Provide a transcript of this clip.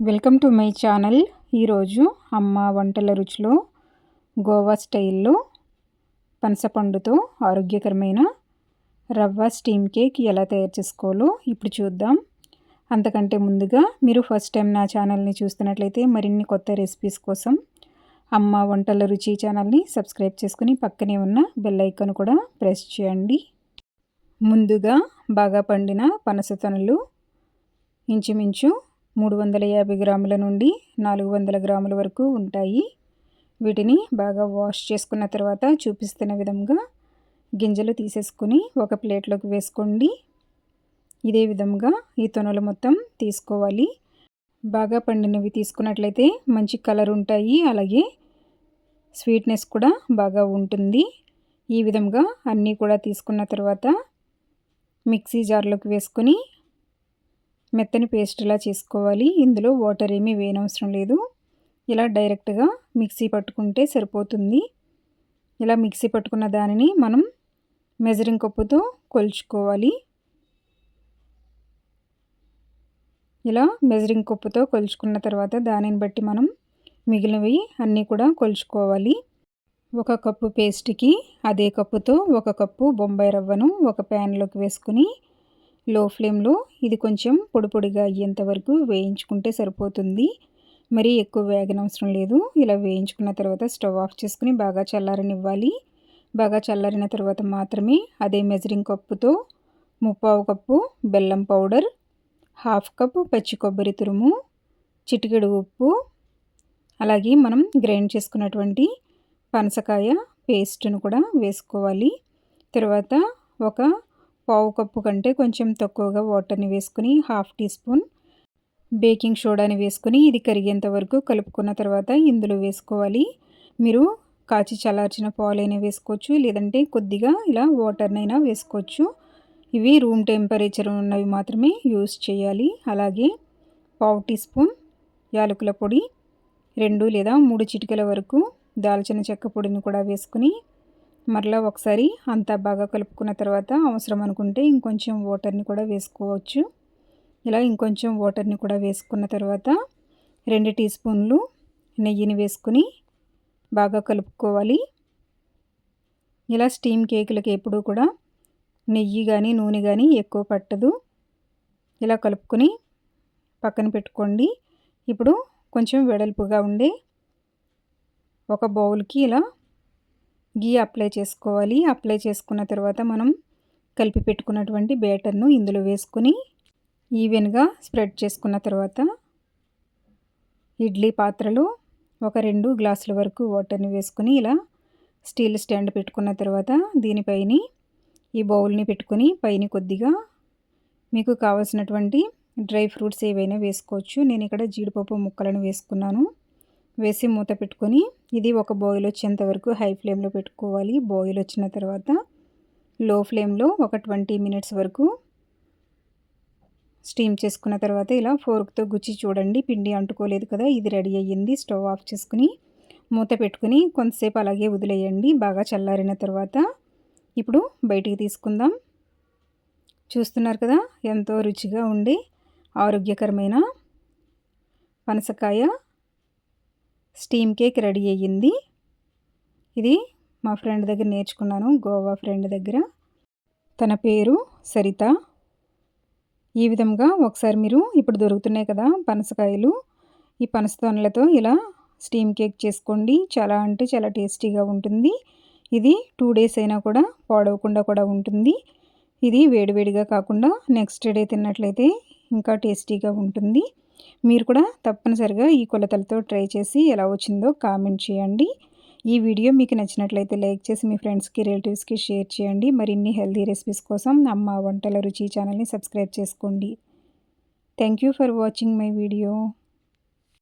Welcome to my channel. ఈరోజు అమ్మ వంటల రుచిలో గోవా స్టైల్లో పనసపండుతో ఆరోగ్యకరమైన రవ్వ స్టీమ్ కేక్ ఎలా తయారు చేసుకోవాలో ఇప్పుడు చూద్దాం. అంతకంటే ముందుగా మీరు ఫస్ట్ టైం నా ఛానల్ని చూస్తున్నట్లయితే మరిన్ని కొత్త రెసిపీస్ కోసం అమ్మ వంటల రుచి ఛానల్ని సబ్స్క్రైబ్ చేసుకుని పక్కనే ఉన్న బెల్ ఐకాన్ కూడా ప్రెస్ చేయండి. ముందుగా బాగా పండిన పనస తొనలు ఇంచుమించు మూడు వందల యాభై గ్రాముల నుండి నాలుగు వందల గ్రాముల వరకు ఉంటాయి. వీటిని బాగా వాష్ చేసుకున్న తర్వాత చూపిస్తున్న విధంగా గింజలు తీసేసుకొని ఒక ప్లేట్లోకి వేసుకోండి. ఇదే విధంగా ఈ తొనలు మొత్తం తీసుకోవాలి. బాగా పండినవి తీసుకున్నట్లయితే మంచి కలర్ ఉంటాయి. అలాగే స్వీట్నెస్ కూడా బాగా ఉంటుంది. ఈ విధంగా అన్నీ కూడా తీసుకున్న తర్వాత మిక్సీ జార్లోకి వేసుకొని మెత్తని పేస్ట్లా చేసుకోవాలి. ఇందులో వాటర్ ఏమీ వేయనవసరం లేదు. ఇలా డైరెక్ట్గా మిక్సీ పట్టుకుంటే సరిపోతుంది. ఇలా మిక్సీ పట్టుకున్న దానిని మనం మెజరింగ్ కప్పుతో కొలుచుకోవాలి. ఇలా మెజరింగ్ కప్పుతో కొలుచుకున్న తర్వాత దానిని బట్టి మనం మిగిలినవి అన్నీ కూడా కొలుచుకోవాలి. ఒక కప్పు పేస్ట్కి అదే కప్పుతో ఒక కప్పు బొంబాయి రవ్వను ఒక ప్యాన్లోకి వేసుకుని లో ఫ్లేమ్లో ఇది కొంచెం పొడి పొడిగా అయ్యేంత వరకు వేయించుకుంటే సరిపోతుంది. మరీ ఎక్కువ వేగనవసరం లేదు. ఇలా వేయించుకున్న తర్వాత స్టవ్ ఆఫ్ చేసుకుని బాగా చల్లారనివ్వాలి. బాగా చల్లారిన తర్వాత మాత్రమే అదే మెజరింగ్ కప్పుతో ముప్పావు కప్పు బెల్లం పౌడర్ హాఫ్ కప్పు పచ్చి కొబ్బరి తురుము చిటికెడు ఉప్పు అలాగే మనం గ్రైండ్ చేసుకున్నటువంటి పనసకాయ పేస్ట్ను కూడా వేసుకోవాలి. తర్వాత ఒక పావు కప్పు కంటే కొంచెం తక్కువగా వాటర్ని వేసుకుని హాఫ్ టీ స్పూన్ బేకింగ్ సోడాని వేసుకుని ఇది కరిగేంత వరకు కలుపుకున్న తర్వాత ఇందులో వేసుకోవాలి. మీరు కాచి చల్లార్చిన పాలైనా వేసుకోవచ్చు లేదంటే కొద్దిగా ఇలా వాటర్నైనా వేసుకోవచ్చు. ఇవి రూమ్ టెంపరేచర్ ఉన్నవి మాత్రమే యూస్ చేయాలి. అలాగే పావు టీ స్పూన్ యాలకుల పొడి రెండు లేదా మూడు చిటికల వరకు దాల్చిన చెక్క పొడిని కూడా వేసుకుని మరలా ఒకసారి అంతా బాగా కలుపుకున్న తర్వాత అవసరం అనుకుంటే ఇంకొంచెం వాటర్ని కూడా వేసుకోవచ్చు. ఇలా ఇంకొంచెం వాటర్ని కూడా వేసుకున్న తర్వాత రెండు టీ స్పూన్లు నెయ్యిని వేసుకుని బాగా కలుపుకోవాలి. ఇలా స్టీమ్ కేకులకి ఎప్పుడూ కూడా నెయ్యి కానీ నూనె కానీ ఎక్కువ పట్టదు. ఇలా కలుపుకొని పక్కన పెట్టుకోండి. ఇప్పుడు కొంచెం వెడల్పుగా ఉండే ఒక బౌల్కి ఇలా గీ అప్లై చేసుకోవాలి. అప్లై చేసుకున్న తర్వాత మనం కలిపి పెట్టుకున్నటువంటి బ్యాటర్ను ఇందులో వేసుకుని ఈవెన్గా స్ప్రెడ్ చేసుకున్న తర్వాత ఇడ్లీ పాత్రలో ఒక రెండు గ్లాసుల వరకు వాటర్ని వేసుకుని ఇలా స్టీల్ స్టాండ్ పెట్టుకున్న తర్వాత దీనిపైన ఈ బౌల్ని పెట్టుకుని పైన కొద్దిగా మీకు కావలసినటువంటి డ్రై ఫ్రూట్స్ ఏవైనా వేసుకోవచ్చు. నేను ఇక్కడ జీడిపప్పు ముక్కలను వేసుకున్నాను. వేసి మూత పెట్టుకొని ఇది ఒక బాయిల్ వచ్చేంత వరకు హై ఫ్లేమ్లో పెట్టుకోవాలి. బాయిల్ వచ్చిన తర్వాత లో ఫ్లేమ్లో ఒక ట్వంటీ మినిట్స్ వరకు స్టీమ్ చేసుకున్న తర్వాత ఇలా ఫోర్క్తో గుచ్చి చూడండి. పిండి అంటుకోలేదు కదా ఇది రెడీ అయ్యింది. స్టవ్ ఆఫ్ చేసుకుని మూత పెట్టుకుని కొంతసేపు అలాగే వదిలేయండి. బాగా చల్లారిన తర్వాత ఇప్పుడు బయటికి తీసుకుందాం. చూస్తున్నారు కదా ఎంతో రుచిగా ఉండి ఆరోగ్యకరమైన పనసకాయ స్టీమ్ కేక్ రెడీ అయ్యింది. ఇది మా ఫ్రెండ్ దగ్గర నేర్చుకున్నాను గోవా ఫ్రెండ్ దగ్గర. తన పేరు సరిత. ఈ విధంగా ఒకసారి మీరు ఇప్పుడు దొరుకుతున్నాయి కదా పనసకాయలు ఈ పనసతోనలతో ఇలా స్టీమ్ కేక్ చేసుకోండి. చాలా అంటే చాలా టేస్టీగా ఉంటుంది. ఇది టూ డేస్ అయినా కూడా పాడవకుండా కూడా ఉంటుంది. ఇది వేడివేడిగా కాకుండా నెక్స్ట్ డే తిన్నట్లయితే ఇంకా టేస్టీగా ఉంటుంది. మీరు కూడా తప్పనిసరిగా ఈ కొలతలతో ట్రై చేసి ఎలా వచ్చిందో కామెంట్ చేయండి. ఈ వీడియో మీకు నచ్చినట్లయితే లైక్ చేసి మీ ఫ్రెండ్స్కి రిలేటివ్స్కి షేర్ చేయండి. మరిన్ని హెల్తీ రెసిపీస్ కోసం అమ్మ వంటల రుచి ఛానల్ని సబ్స్క్రైబ్ చేసుకోండి. Thank you for watching my video.